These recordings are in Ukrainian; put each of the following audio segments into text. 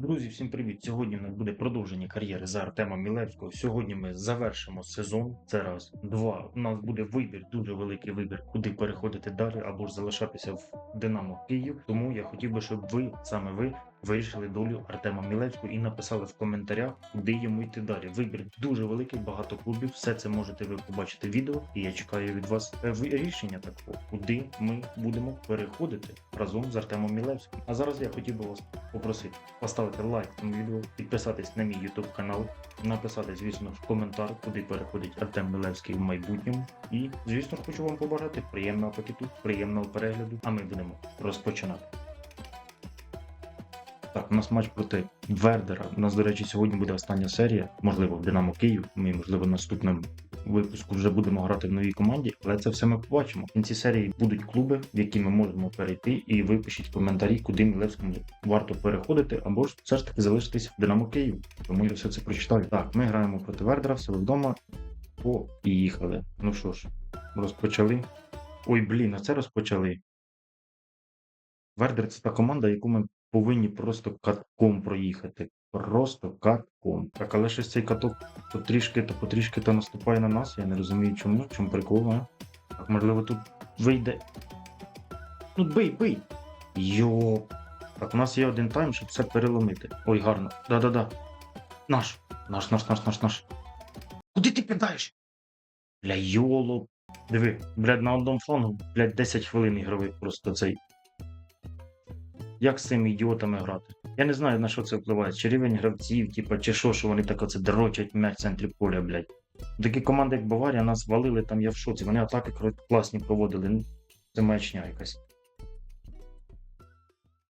Друзі, всім привіт! Сьогодні у нас буде продовження кар'єри за Артема Мілевського. Сьогодні ми завершимо сезон. Це раз. Два. У нас буде вибір, дуже великий вибір, куди переходити далі або ж залишатися в Динамо Київ. Тому я хотів би, щоб ви саме ви вирішили долю Артема Мілевського і написали в коментарях, куди йому йти далі. Вибір дуже великий, багато клубів. Все це можете ви побачити в відео, і я чекаю від вас е, рішення такого, куди ми будемо переходити разом з Артемом Мілевським. А зараз я хотів би вас попросити поставити лайк цьому відео, підписатись на мій YouTube канал, написати, звісно, в коментар, куди переходить Артем Милевський в майбутньому. І, звісно, хочу вам побажати приємного апетиту, приємного перегляду. А ми будемо розпочинати. У нас матч проти Вердера. У нас, до речі, сьогодні буде остання серія. Можливо, в Динамо Київ. Ми, можливо, наступним випуску вже будемо грати в новій команді, але це все ми побачимо. В кінці серії будуть клуби, в які ми можемо перейти, і ви пишіть коментарі, куди Мілевському варто переходити, або ж все ж таки залишитись в Динамо Київ. Тому я все це прочитаю. Так, ми граємо проти Вердера, все вдома. Поїхали. Ну що ж, розпочали. Ой, блін, а це розпочали. Вердер це та команда, яку ми повинні просто катком проїхати. Просто катком. Так, але щось цей каток потрішки то потрішки то наступає на нас. Я не розумію чому. В чому прикол, а? Так, можливо, тут вийде. Ну, бий, бий! Йо. Так, у нас є один тайм, щоб це переломити. Ой, гарно. Да-да-да. Наш. Наш, наш, наш, наш, наш. Куди ти кидаєш? Бля, йоло. Диви, блядь, на одному флангу, блядь, 10 хвилин ігрових просто цей. Як з цими ідіотами грати? Я не знаю, на що це впливає. Чи рівень гравців, типа, чи що, що вони так оце дрочать м'яч в центрі поля, блядь. Такі команди, як Баварія, нас валили, там я в шоці. Вони атаки класні проводили. Ну, Це маячня якась.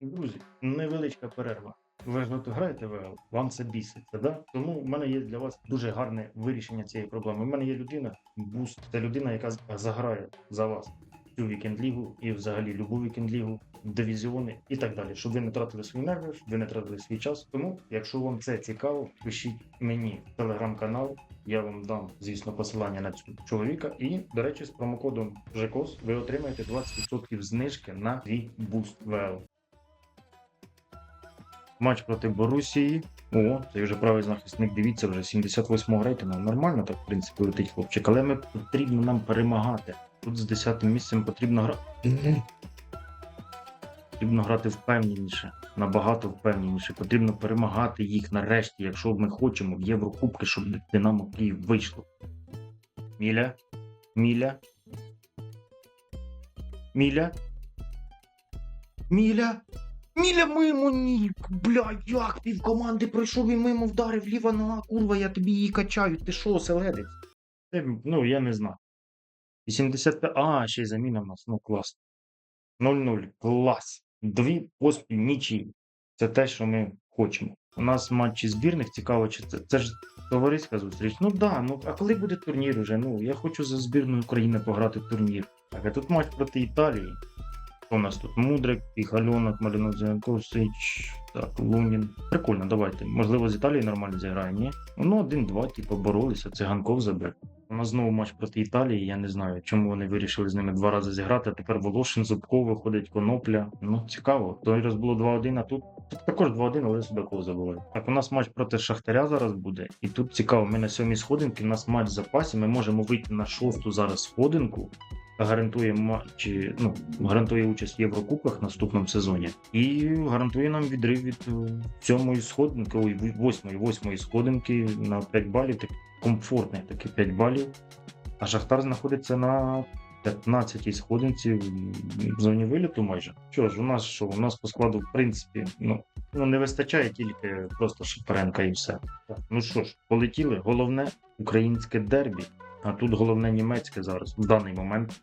Друзі, невеличка перерва. Ви ж граєте ВЛ, вам це біситься, да? Тому в мене є для вас дуже гарне вирішення цієї проблеми. У мене є людина, буст, це людина, яка заграє за вас цю вікенд-лігу і взагалі любу вікенд-лігу, дивізіони і так далі, щоб ви не тратили свої нерви, щоб ви не тратили свій час. Тому, якщо вам це цікаво, пишіть мені телеграм-канал. Я вам дам, звісно, посилання на цього чоловіка. І, до речі, з промокодом ЖЕКОС ви отримаєте 20% знижки на свій буст ВЛ. Матч проти Борусії. О, це вже правий захисник. Дивіться, вже 78 рейтингу. Нормально так, в принципі, летить хлопчик. Але ми потрібно нам перемагати. Тут з 10 місцем потрібно грати. Потрібно грати впевненіше, набагато впевненіше. Потрібно перемагати їх нарешті, якщо ми хочемо в Єврокубки, щоб Динамо Київ вийшло. Міля? Міля? Міля? Міля? Міля мимо ні. Бля, як пів команди пройшов і мимо вдарив ліва нога, курва, я тобі її качаю. Ти що, селедець? Ну, я не знаю. 85. А, ще й заміна в нас. Ну, клас. 0-0. Клас. Дві поспіль нічі. Це те, що ми хочемо. У нас матчі збірних цікаво, чи це, це ж товариська зустріч. Ну да, ну а коли буде турнір уже? Ну, я хочу за збірною України пограти в турнір. Так, а тут матч проти Італії. Хто у нас тут? Мудрик, Піхальонок, Малінов Зенковсич, так, Лунін. Прикольно, давайте. Можливо, з Італії нормально зіграє, ні? Ну, один-два, типу, боролися, циганков забив. У нас знову матч проти Італії. Я не знаю, чому вони вирішили з ними два рази зіграти. Тепер Волошин, Зубков виходить Конопля. Ну, цікаво. Той раз було 2-1, а тут, також 2-1, але Судаков забуває. Так, у нас матч проти Шахтаря зараз буде. І тут цікаво, ми на сьомій сходинці, у нас матч в запасі. Ми можемо вийти на шосту зараз сходинку. Гарантує матчі, ну гарантує участь в Єврокубках наступному сезоні і гарантує нам відрив від е, сьомої сходинки, ой, восьмої, восьмої сходинки на 5 балів. Так комфортних таки 5 балів. А Шахтар знаходиться на 15-й сходинці в зоні виліту майже. Що ж, у нас що? У нас по складу, в принципі, ну, ну не вистачає тільки просто Шапаренка і все. Ну що ж, полетіли. Головне українське дербі. А тут головне німецьке зараз в даний момент.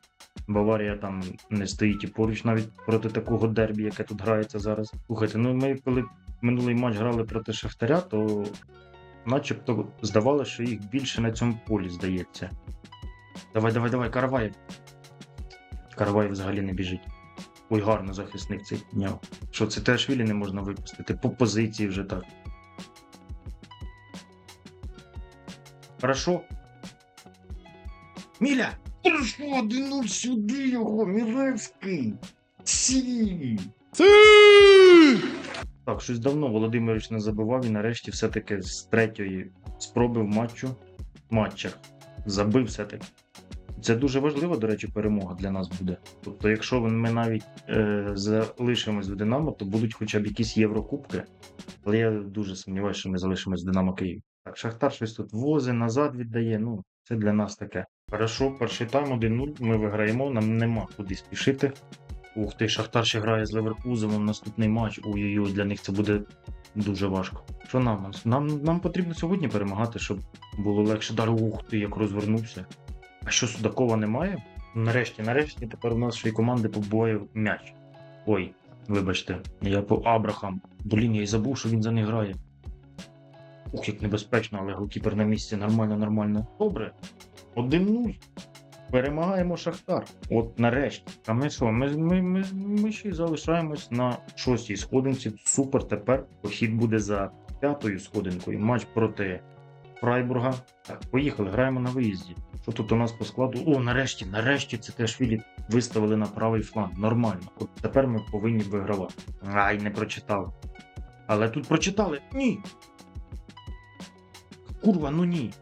Баварія там не стоїть і поруч навіть проти такого дербі, яке тут грається зараз. Слухайте, ну ми коли минулий матч грали проти Шахтаря, то начебто здавалося, що їх більше на цьому полі здається. Давай, давай, давай, Караваєв. Караваєв взагалі не біжить. Ой, гарно захисник цей підняв. Що це теж Вілі не можна випустити? По позиції вже так. Хорошо. Міля! Хорошо, 1-0 сюди його, Мілевський! Сі! Так, щось давно Володимирович не забивав і нарешті все-таки з третьої спроби в матчу матчах забив все-таки. Це дуже важлива, до речі, перемога для нас буде. Тобто, якщо ми навіть е, залишимось в Динамо, то будуть хоча б якісь Єврокубки. Але я дуже сумніваюся, що ми залишимось в Динамо Київ. Так, Шахтар щось тут вози, назад віддає. Ну, це для нас таке. Хорошо, перший тайм 1-0, ми виграємо, нам нема куди спішити. Ух ти, Шахтар ще грає з Леверкузовим наступний матч. Ой-ой-ой, для них це буде дуже важко. Що нам? Нам, нам потрібно сьогодні перемагати, щоб було легше. Далі, ух ти, як розвернувся. А що Судакова немає? Нарешті, нарешті, тепер у й команди побоє м'яч. Ой, вибачте, я по Абрахам. Блін, я й забув, що він за них грає. Ух, як небезпечно, але голкіпер на місці. Нормально, нормально. Добре. 1-0. Перемагаємо Шахтар. От нарешті. А ми що? Ми, ми, ми, ми ще й залишаємось на шостій сходинці. Супер. Тепер похід буде за п'ятою сходинкою. Матч проти Фрайбурга. Так, поїхали, граємо на виїзді. Що тут у нас по складу? О, нарешті, нарешті це теж Філіп виставили на правий фланг. Нормально. От тепер ми повинні вигравати. Ай, не прочитали. Але тут прочитали. Ні. Курва, ну ні.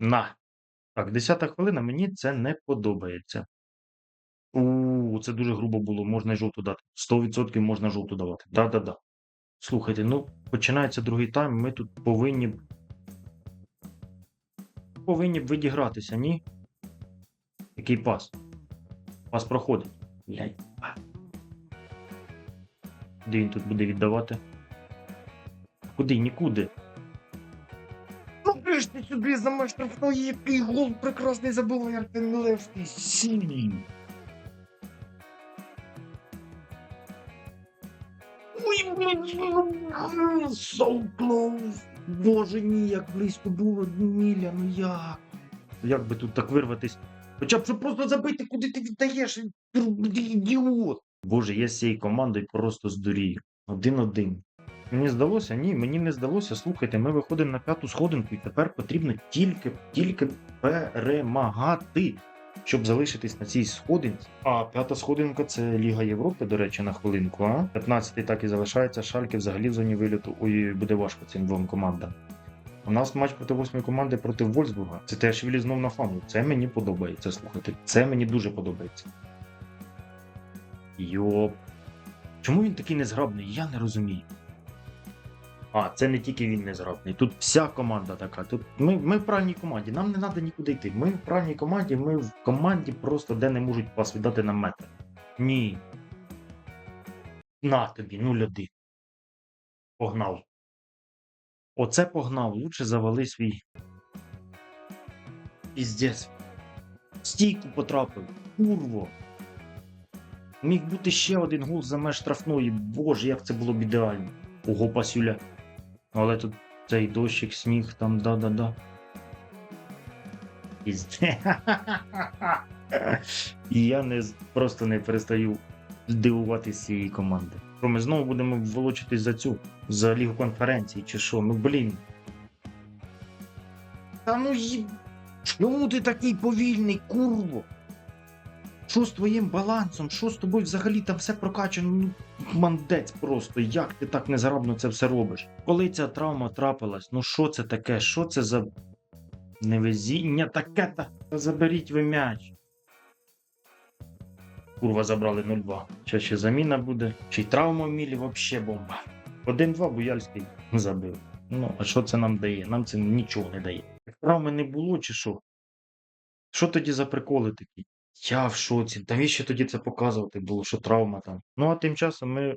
На. Так, 10 хвилина, мені це не подобається. У, це дуже грубо було, можна й жовту дати. 100% можна жовту давати. Да-да-да. Слухайте, ну починається другий тайм, ми тут повинні. Повинні б відігратися, ні? Який пас? Пас проходить. Блядь. А. Куди він тут буде віддавати? Куди? Нікуди. Сюди за меж який гол прекрасний забив Артем Мілевський. Сіль. Ой, блін, so close. Боже ні, як близько було Міля, ну як? Як би тут так вирватись? Хоча б щоб просто забити, куди ти віддаєш, ідіот. Боже, я з цією командою просто здурію. Один-один. Мені здалося, ні, мені не здалося. Слухайте, ми виходимо на п'яту сходинку, і тепер потрібно тільки, тільки перемагати, щоб залишитись на цій сходинці. А п'ята сходинка це Ліга Європи, до речі, на хвилинку. А 15-й так і залишається. Шальки взагалі в зоні виліту. Ой, буде важко цим двом командам. У нас матч проти восьмої команди проти Вольсбурга. Це теж знов на фану. Це мені подобається. Слухайте, це мені дуже подобається. Йоп. Чому він такий незграбний? Я не розумію. А, це не тільки він незграбний. Тут вся команда така. Тут ми, ми в правильній команді. Нам не треба нікуди йти. Ми в правильній команді, ми в команді просто де не можуть пас віддати на метр. Ні. На тобі, 0-1. Погнав. Оце погнав. Лучше завали свій. Піздець. Стійку потрапив. Курво. Міг бути ще один гол за меж штрафної. Боже, як це було б ідеально. Ого, пасюля. Але тут цей дощик, сніг, там да-да-да. І я не просто не перестаю здивуватися цієї команди. Ми знову будемо волочитись за цю, за лігу конференції, чи що? Ну блін. Та ну. Чому ти такий повільний, курво? Що з твоїм балансом? Що з тобою взагалі там все прокачано? Ну, мандець просто. Як ти так незграбно це все робиш? Коли ця травма трапилась, ну що це таке? Що це за невезіння таке та заберіть ви м'яч. Курва забрали 0-2. Ще ще заміна буде. Чи травма в мілі вообще бомба. 1-2 Буяльський забив. Ну, а що це нам дає? Нам це нічого не дає. Травми не було, чи що? Що тоді за приколи такі? Я в шоці. Навіщо тоді це показувати було, що травма там? Ну а тим часом ми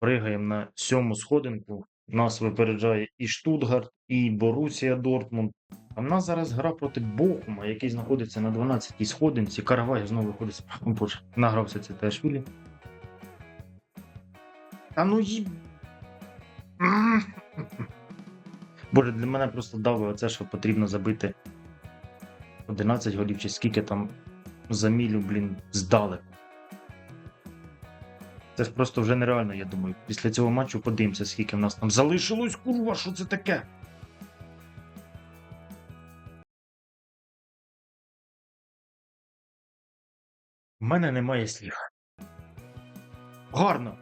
пригаємо на сьому сходинку. Нас випереджає і Штутгарт, і Борусія Дортмунд. А в нас зараз гра проти Бохума, який знаходиться на 12-й сходинці. Каравай знову виходить Боже, награвся це теж Вілі. Та ну їб... Боже, для мене просто дави оце, що потрібно забити 11 голів, чи скільки там за мілю, блін, здалеку. Це ж просто вже нереально, я думаю. Після цього матчу подивимося, скільки в нас там залишилось, курва, що це таке? В мене немає слів. Гарно.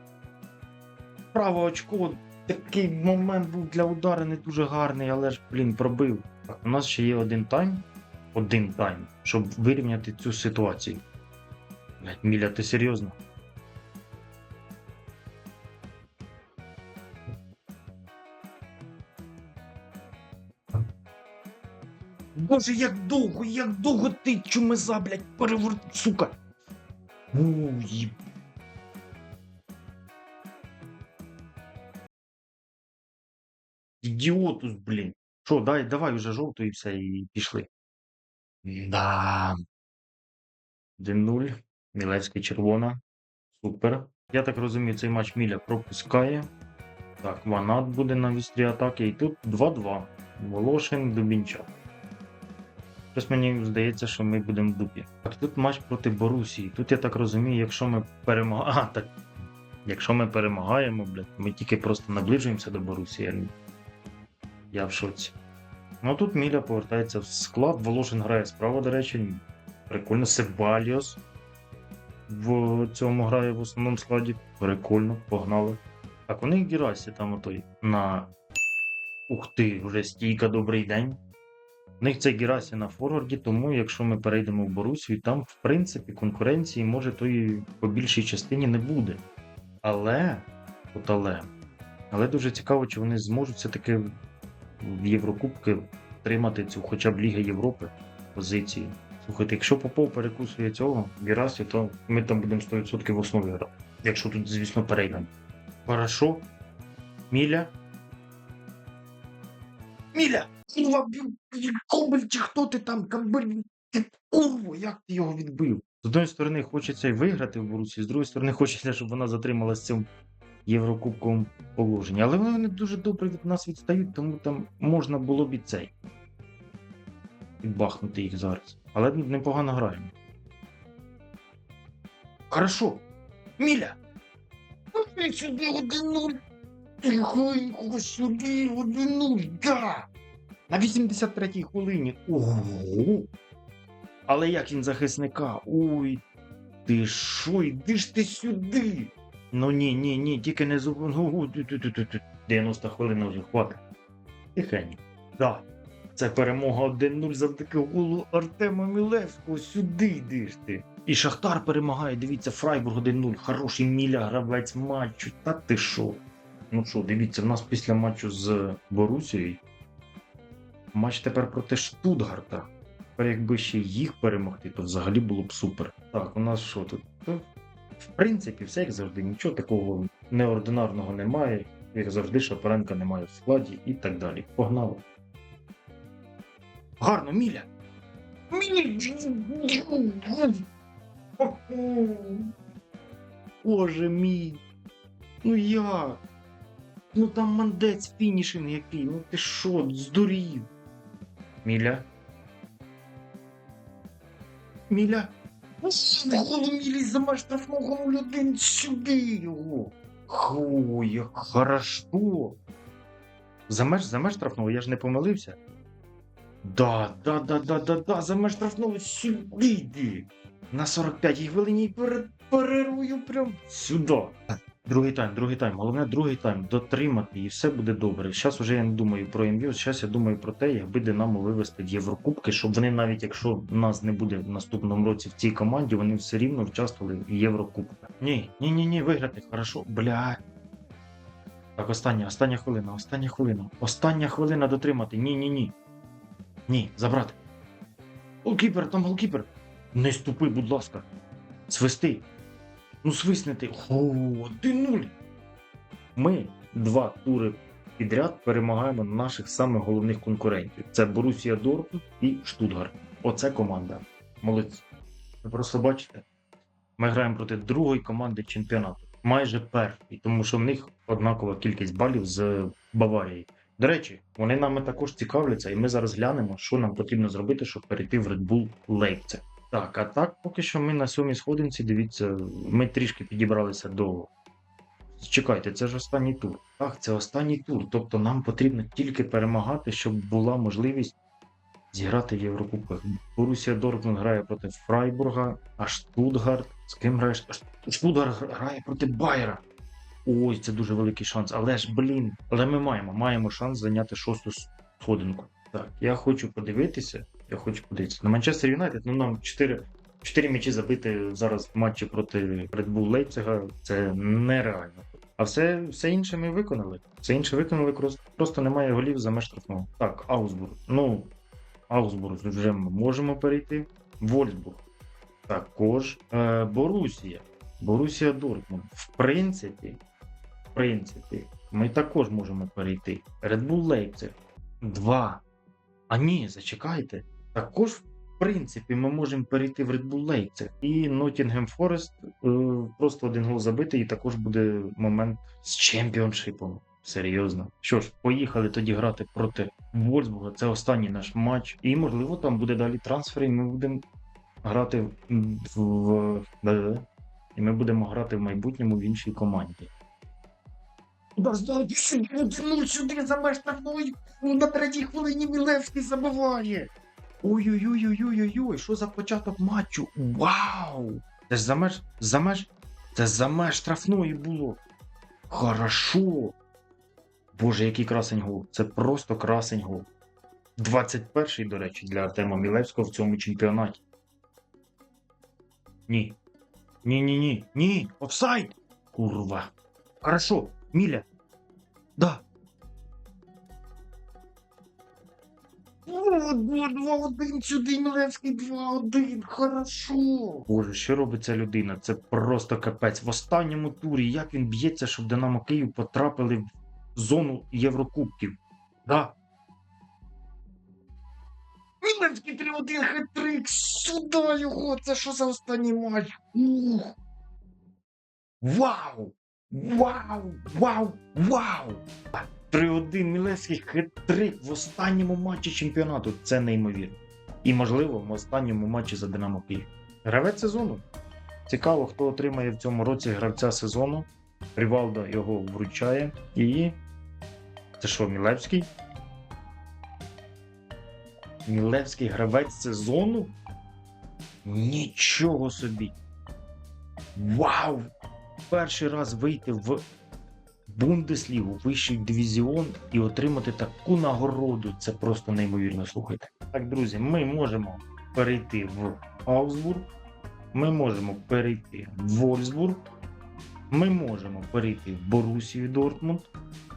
право очко. Такий момент був для удару не дуже гарний, але ж, блін, пробив. У нас ще є один тайм. Один тайм, щоб вирівняти цю ситуацію. Блядь, Міля, ти серйозно? Боже, як довго, як довго ти чумеза, блядь, переворот, сука. Уй. Ідіотус, блін. Що, дай, давай уже жовту і все, і пішли. Да. 1-0. Мілевський червона. Супер. Я так розумію, цей матч Міля пропускає. Так, Ванат буде на вістрі атаки. І тут 2-2. Волошин, Дубінчак. Щось мені здається, що ми будемо в дупі. Так, тут матч проти Борусії. Тут я так розумію, якщо ми перемагаємо. А, так. Якщо ми перемагаємо, блядь, ми тільки просто наближуємося до Борусії. Я- в шоці. Ну тут Міля повертається в склад. Волошин грає справа, до речі. Прикольно. Себаліос в цьому грає в основному складі. Прикольно, погнали. Так, у них Герасі там отой на. Ух ти, вже стійка, добрий день. У них це Герасі на форварді, тому якщо ми перейдемо в Борусію, там, в принципі, конкуренції може тої по більшій частині не буде. Але, от але, але дуже цікаво, чи вони зможуть все-таки в Єврокубки тримати цю хоча б Ліги Європи позиції. Слухайте, якщо Попов перекусує цього Герасі, то ми там будемо 100% в основі грати. Якщо тут, звісно, перейдемо. Хорошо. Міля. Міля! Курва, Кобель, чи хто ти там, Кобель? Ти як ти його відбив? З одної сторони, хочеться й виграти в Борусі, з другої сторони, хочеться, щоб вона затрималась в цьому єврокубковому положенні. Але вони дуже добре від нас відстають, тому там можна було б і цей. Відбахнути їх зараз. Але непогано граємо. Хорошо. Міля! Сюди 1-0. Тихонько сюди 1-0. Да! На 83-й хвилині. Ого! Але як він захисника? Ой, ти що, йди ж ти сюди? Ну ні, ні, ні, тільки не зуб. Ну, тю- тю- тю- тю- тю. 90 хвилин вже хватить. Тихенько. Да. Це перемога 1-0 завдяки голу Артема Мілевського. Сюди йдиш ти. І Шахтар перемагає. Дивіться, Фрайбург 1-0. Хороший міля, гравець матчу. Та ти що? Ну що, дивіться, в нас після матчу з Борусією. Матч тепер проти Штутгарта. Тепер якби ще їх перемогти, то взагалі було б супер. Так, у нас що тут? В принципі, все як завжди, нічого такого неординарного немає. Як завжди, Шапаренка немає в складі і так далі. Погнали. Гарно, Міля! Міля! Боже мій! Ну як? Ну там мандець фінішинг який, ну ти що, здурів? Міля? Міля? Голу за меж штрафного один сюди його. Ху, як хорошо. За меж, за меж штрафного, я ж не помилився. Да, да, да, да, да, да, за меж штрафного сюди. На 45-й хвилині пере- перервую прям сюди. Другий тайм, другий тайм. Головне другий тайм дотримати і все буде добре. Зараз вже я не думаю про ім'ю, зараз я думаю про те, якби Динамо вивести Єврокубки, щоб вони навіть якщо нас не буде в наступному році в цій команді, вони все рівно участвували в Єврокубках. Ні, ні, ні, ні, виграти, хорошо, бля. Так, остання, остання хвилина, остання хвилина. Остання хвилина дотримати. Ні, ні, ні. Ні, забрати. Голкіпер, там голкіпер. Не ступи, будь ласка. Свисти. Ну, свиснути. О, 1-0. Ми два тури підряд перемагаємо наших самих головних конкурентів. Це Борусія Дортмунд і Штутгарт. Оце команда. Молодці. Ви просто бачите, ми граємо проти другої команди чемпіонату. Майже перший, тому що в них однакова кількість балів з Баварією. До речі, вони нами також цікавляться, і ми зараз глянемо, що нам потрібно зробити, щоб перейти в Red Bull Leipzig. Так, а так, поки що ми на сьомій сходинці, дивіться, ми трішки підібралися до. Чекайте, це ж останній тур. Так, це останній тур. Тобто нам потрібно тільки перемагати, щоб була можливість зіграти в Єврокубках. Борусія Дортмунд грає проти Фрайбурга, а Штутгарт. З ким грає? Шт- Штутгарт грає проти Байера. Ой, це дуже великий шанс. Але ж, блін, але ми маємо, маємо шанс зайняти шосту сходинку. Так, я хочу подивитися. Я хочу подивитися. На Манчестер Юнайтед, ну нам 4, 4 м'ячі забити зараз в матчі проти Red Bull Лейпцига. Це нереально. А все, все інше ми виконали. Все інше виконали, просто немає голів за меж штрафного. Так, Аусбург. Ну, Аусбург вже ми можемо перейти. Вольсбург. Також. Е, Борусія. Борусія Дортмунд. В принципі, в принципі, ми також можемо перейти. Red Bull Leipzig. Два. А ні, зачекайте. Також, в принципі, ми можемо перейти в Red Bull Leipzig. І Nottingham Forest е, просто один гол забити, і також буде момент з чемпіоншипом. Серйозно. Що ж, поїхали тоді грати проти Вольсбурга. Це останній наш матч. І, можливо, там буде далі трансфер, і ми будемо грати в. І ми будемо грати в майбутньому в іншій команді. Сюди за меж на третій хвилині Мілевський забиває. Ой-ой-ой-ой-ой-ой, що за початок матчу? Вау! Це ж за меж, за меж, це за меж штрафної було. Хорошо. Боже, який красень гол. Це просто красень гол. 21-й, до речі, для Артема Мілевського в цьому чемпіонаті. Ні. Ні, ні, ні, ні. Офсайд. Курва. Хорошо, Міля. Да. О, 2-1 сюди, Мілевський 2-1. Хорошо. Боже, що робить ця людина? Це просто капець. В останньому турі як він б'ється, щоб Динамо Київ потрапили в зону Єврокубків. Да. Мілевський 3-1 хет-трик. Сюди його. Це що за останній матч? Ух. Вау! Вау! Вау! Вау! 3-1 Мілевський хет-трик в останньому матчі чемпіонату. Це неймовірно. І, можливо, в останньому матчі за Динамо Київ. Гравець сезону. Цікаво, хто отримає в цьому році гравця сезону. Рівалда його вручає. І. Це що, Мілевський? Мілевський гравець сезону? Нічого собі. Вау! Перший раз вийти в Бундеслігу, вищий дивізіон і отримати таку нагороду. Це просто неймовірно. Слухайте. Так, друзі, ми можемо перейти в Аусбург, ми можемо перейти в Вольсбург, ми можемо перейти в Борусію Дортмунд,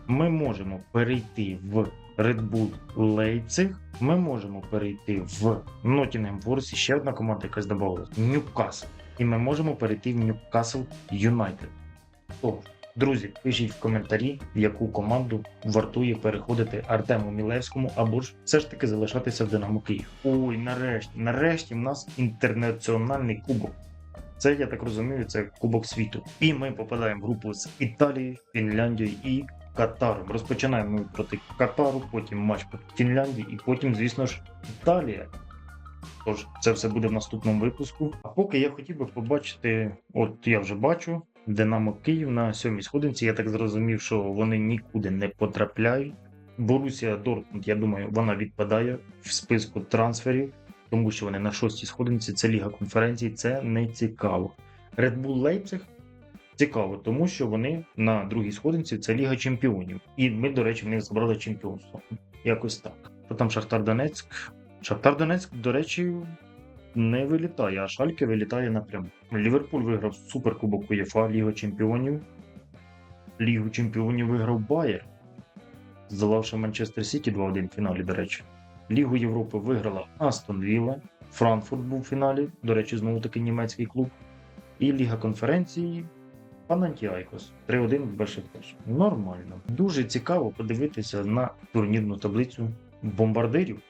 ми можемо перейти в Red Bull Leipzig, ми можемо перейти в Nottingham Forest, ще одна команда, якась додавалась, Ньюкасл. І ми можемо перейти в Ньюкасл Юнайтед. Тож, друзі, пишіть в коментарі, в яку команду вартує переходити Артему Мілевському, або ж все ж таки залишатися в Динамо Київ. Ой, нарешті, нарешті в нас інтернаціональний кубок. Це, я так розумію, це Кубок світу. І ми попадаємо в групу з Італією, Фінляндією і Катаром. Розпочинаємо ми проти Катару, потім матч проти Фінляндії, і потім, звісно ж, Італія. Тож це все буде в наступному випуску. А поки я хотів би побачити, от я вже бачу, Динамо Київ на сьомій сходинці. Я так зрозумів, що вони нікуди не потрапляють. Борусія Дортмунд, я думаю, вона відпадає в списку трансферів, тому що вони на шостій сходинці. Це Ліга конференцій, це не цікаво. Red Bull Leipzig цікаво, тому що вони на другій сходинці це Ліга Чемпіонів. І ми, до речі, в них забрали чемпіонство. Якось так. Що там Шахтар Донецьк? Шахтар Донецьк, до речі, не вилітає, а Шальке вилітає напряму. Ліверпуль виграв Суперкубок УЄФА, Лігу Чемпіонів. Лігу Чемпіонів виграв Байер, здолавши Манчестер Сіті 2-1 в фіналі, до речі. Лігу Європи виграла Астон Вілла, Франкфурт був в фіналі, до речі, знову таки німецький клуб. І Ліга конференції Панантіайкос 3-1 в Бешикташ. Нормально. Дуже цікаво подивитися на турнірну таблицю бомбардирів.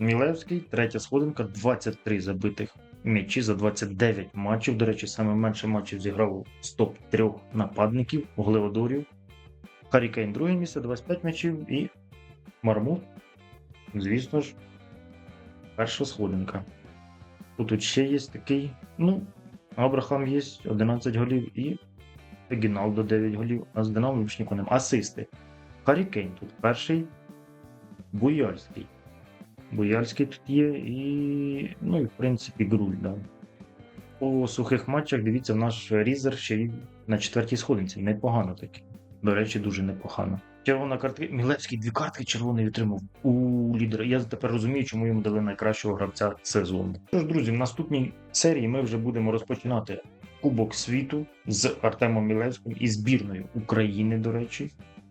Мілевський, третя сходинка, 23 забитих м'ячі за 29 матчів. До речі, саме менше матчів зіграв з топ-3 нападників Глеводорів. Харі Кейн друге місце, 25 м'ячів і Мармут. Звісно ж, перша сходинка. Тут ще є такий, ну, Абрахам є 11 голів і Гіналдо 9 голів, а з Динамо більш. Асисти. Харі Кейн тут перший. Буяльський. Буяльський тут є і. Ну і в принципі Груль, да. по сухих матчах, дивіться, наш різер ще й на четвертій сходинці. Непогано таки. До речі, дуже непогано. Червона картка. Мілевський дві картки червоної отримав у лідера. Я тепер розумію, чому йому дали найкращого гравця сезону. Тож, друзі, в наступній серії ми вже будемо розпочинати Кубок світу з Артемом Мілевським і збірною України, до речі.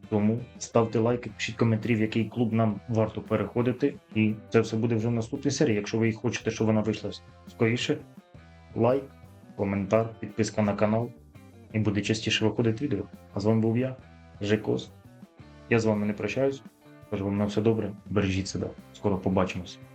Тому ставте лайки, пишіть коментарі, в який клуб нам варто переходити. І це все буде вже в наступній серії. Якщо ви хочете, щоб вона вийшла скоріше, лайк, коментар, підписка на канал. І буде частіше виходити відео. А з вами був я, Жекос. Я з вами не прощаюсь. Кажу вам на все добре, бережіть себе. Скоро побачимось.